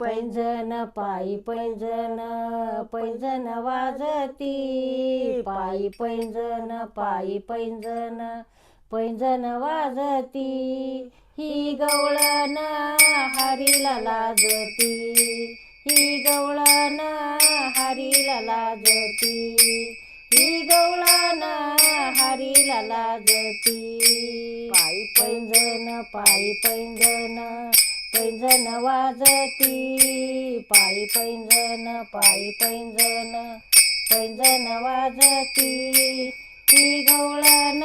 पैंजण पायी पैंजण पैंजण वाजती. पायी पैंजण पायी पैंजण पैंजण वाजती. ही गवळण हरीला लाजती. ही गवळण हरीला लाजती. ही गवळण हरीला लाजती. पायी पैंजण पायी पैंजण पैंजण वाजती. पायी पैंजण पायी पैंजण पैंजण वाजती. ही गवळण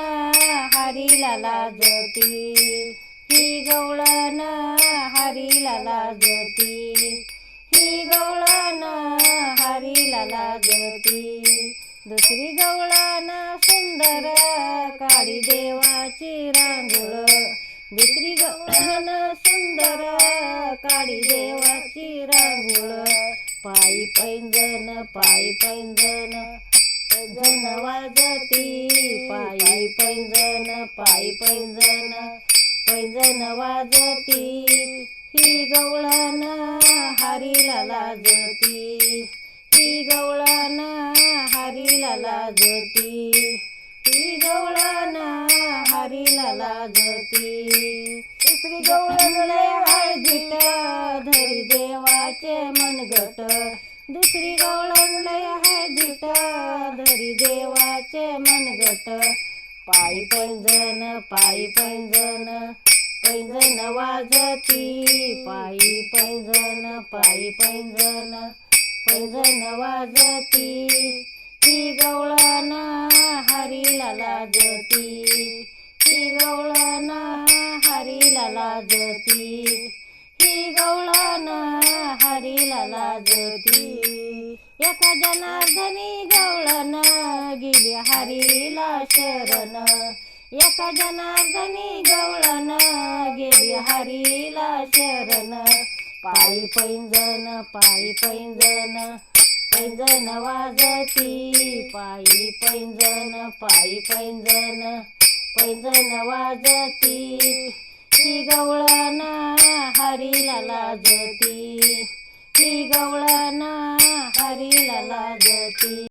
हरीला लाजती. ही गवळण हरीला लाजती. ही गवळण हरीला लाजती. दुसरी गवळण सुंदर काळी देवाची रांगोळ. दुसरी गवळण सुंदर काढी देवाची रांगोळ. पायी पैंजण पायी पैंजण पैंजण वाजती. पायी पैंजण पायी पैंजण पैंजण वाजती. ही गवळण हरीला लाजती. लागती. लाजती दुसरी गवळण लय धरी देवाचे मनगट दुसरी गवळण लय हळदीट धरी देवाचे मनगट पायी पैंजण पायी पैंजण पैंजण वाजती. पायी पैंजण पायी पैंजण पैंजण वाजती. ती गवळण हरीला लाजती हरीला लाजती ही गवळण हरीला लाजती एका जनार्दनी गवळण गेली हरीला शरण. एका जनार्दनी गवळण गेली हरीला शरण. पायी पैंजण पायी पैंजण पैंजण वाजती. पायी पैंजण पायी पैंजण पैंजण वाजती. ही गवळण हरीला लाजती. ही गवळण हरीला लाजती.